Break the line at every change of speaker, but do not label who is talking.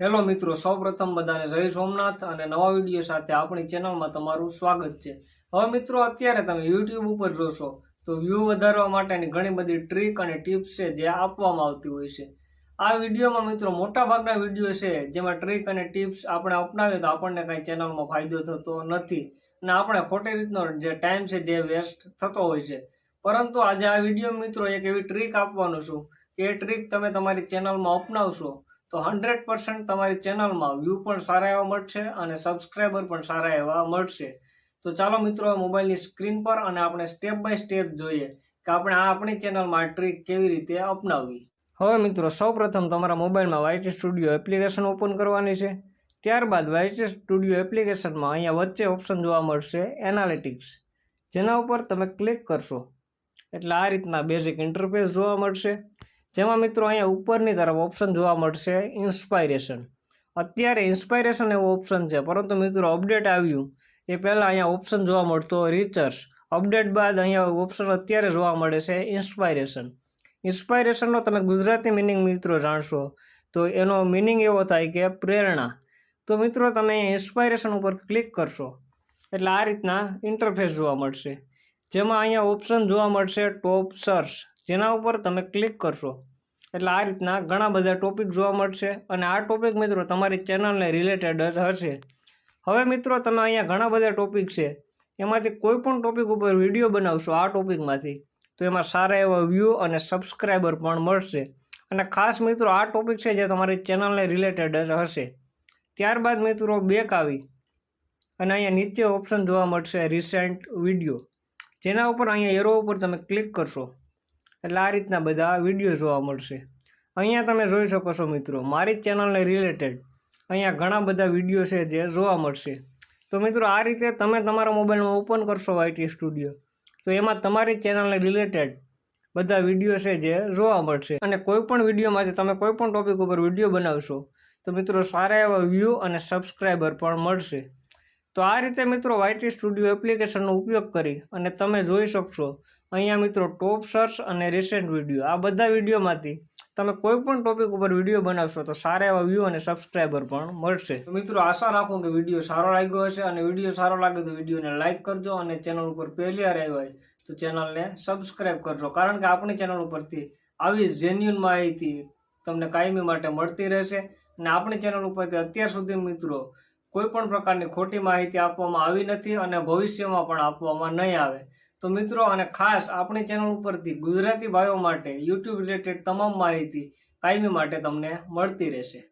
Hello મિત્રો, સૌપ્રથમ બધાને જય સોમનાથ અને નવા વીડિયો સાથે આપણી ચેનલમાં તમારું સ્વાગત છે. હવે મિત્રો, અત્યારે તમે યુટ્યુબ ઉપર જોશો, તો વ્યૂ વધારવા માટેની ઘણી બધી ટ્રીક અને ટિપ્સ છે જે આપવામાં આવતી હોય છે. આ વિડીયોમાં મિત્રો મોટા ભાગના વીડિયો છે જેમાં ટ્રીક અને ટિપ્સ આપણે અપનાવીએ તો આપણને કાંઈ ચેનલમાં ફાયદો થતો નથી અને આપણે ખોટી રીતનો જે ટાઈમ છે જે વેસ્ટ થતો હોય છે. પરંતુ આજે આ વીડિયો મિત્રો, એક એવી ટ્રીક આપવાનું છું કે એ ટ્રીક તમે તમારી ચેનલમાં અપનાવશો તો હંડ્રેડ પર્સન્ટ તમારી ચેનલમાં વ્યૂ પણ સારા એવા મળશે અને સબસ્ક્રાઈબર પણ સારા એવા મળશે. તો ચાલો મિત્રો મોબાઈલની સ્ક્રીન પર અને આપણે સ્ટેપ બાય સ્ટેપ જોઈએ કે આપણે આ આપણી ચેનલમાં ટ્રીક કેવી રીતે અપનાવવી. હવે મિત્રો, સૌપ્રથમ તમારા મોબાઈલમાં વાયટી સ્ટુડિયો એપ્લિકેશન ઓપન કરવાની છે. ત્યારબાદ વાયટી સ્ટુડિયો એપ્લિકેશનમાં અહીંયા વચ્ચે ઓપ્શન જોવા મળશે એનાલિટિક્સ. જેના ઉપર તમે ક્લિક કરશો. એટલે આ રીતના બેઝિક ઇન્ટરફેસ જોવા મળશે. જેમાં મિત્રો અહીંયા ઉપરની તરફ ઓપ્શન જોવા મળશે ઇન્સ્પાયરેશન અત્યારે ઇન્સ્પાયરેશન એવો ઓપ્શન છે. પરંતુ મિત્રો અપડેટ આવ્યું. એ પહેલાં અહીંયા ઓપ્શન જોવા મળતો રિચર્સ અપડેટ બાદ અહીંયા ઓપ્શન અત્યારે જોવા મળે છે ઇન્સ્પાયરેશન ઇન્સ્પાયરેશનનો તમે ગુજરાતી મિનિંગ મિત્રો જાણશો, તો એનો મિનિંગ એવો થાય કે પ્રેરણા. તો મિત્રો તમે ઇન્સ્પાયરેશન ઉપર ક્લિક કરશો. એટલે આ રીતના ઇન્ટરફેસ જોવા મળશે. જેમાં અહીંયા ઓપ્શન જોવા મળશે ટોપ સર્ચ જેના ઉપર તમે ક્લિક કરશો. એટલે આ રીતના ઘણા બધા ટોપિક જોવા મળશે અને આ ટોપિક મિત્રો તમારી ચેનલને રિલેટેડ જ હશે. હવે મિત્રો તમે અહીંયા ઘણા બધા ટોપિક છે. એમાંથી કોઈ પણ ટોપિક ઉપર વીડિયો બનાવશો આ ટોપિકમાંથી તો એમાં સારા એવા વ્યૂ અને સબસ્ક્રાઈબર પણ મળશે. અને ખાસ મિત્રો આ ટોપિક છે જે તમારી ચેનલને રિલેટેડ જ હશે. ત્યારબાદ મિત્રો બેક આવી અને અહીંયા નીચે ઓપ્શન જોવા મળશે રિસેન્ટ વીડિયો જેના ઉપર અહીંયા એરો ઉપર તમે ક્લિક કરશો. એટલે આ રીતના બધા વીડિયો જોવા મળશે. અહીંયા તમે જોઈ શકો છો મિત્રો, મારી ચેનલને રિલેટેડ અહીંયા ઘણા બધા વીડિયો છે જે જોવા મળશે. તો મિત્રો, આ રીતે તમે તમારા મોબાઈલમાં ઓપન કરશો વાયટી સ્ટુડિયો, તો એમાં તમારી ચેનલને રિલેટેડ બધા વીડિયો છે જે જોવા મળશે. અને કોઈપણ વિડીયોમાંથી તમે કોઈપણ ટોપિક ઉપર વીડિયો બનાવશો, તો મિત્રો, સારા એવા વ્યૂ અને સબસ્ક્રાઈબર પણ મળશે. તો આ રીતે મિત્રો વાયટી સ્ટુડિયો એપ્લિકેશનનો ઉપયોગ કરી અને તમે જોઈ શકશો અહીંયા મિત્રો ટોપ સર્ચ અને રિસેન્ટ વીડિયો આ બધા વિડીયોમાંથી તમે કોઈ પણ ટોપિક ઉપર વીડિયો બનાવશો તો સારા એવા વ્યૂ અને સબસ્ક્રાઈબર પણ મળશે. મિત્રો આશા રાખું કે વીડિયો સારો લાગ્યો હશે અને વીડિયો સારો લાગે તો વિડીયોને લાઇક કરજો અને ચેનલ ઉપર પહેલી વાર આવ્યો હોય તો ચેનલને સબસ્ક્રાઈબ કરજો. કારણ કે આપણી ચેનલ ઉપરથી આવી જેન્યુન માહિતી તમને કાયમી માટે મળતી રહેશે અને આપણી ચેનલ ઉપરથી અત્યાર સુધી મિત્રો કોઈ પણ પ્રકારની ખોટી માહિતી આપવામાં આવી નથી અને ભવિષ્યમાં પણ આપવામાં નહીં આવે. તો મિત્રો, અને ખાસ આપણી ચેનલ ઉપરથી ગુજરાતી ભાઈઓ માટે યુટ્યુબ રિલેટેડ તમામ માહિતી કાયમી માટે તમને મળતી રહેશે.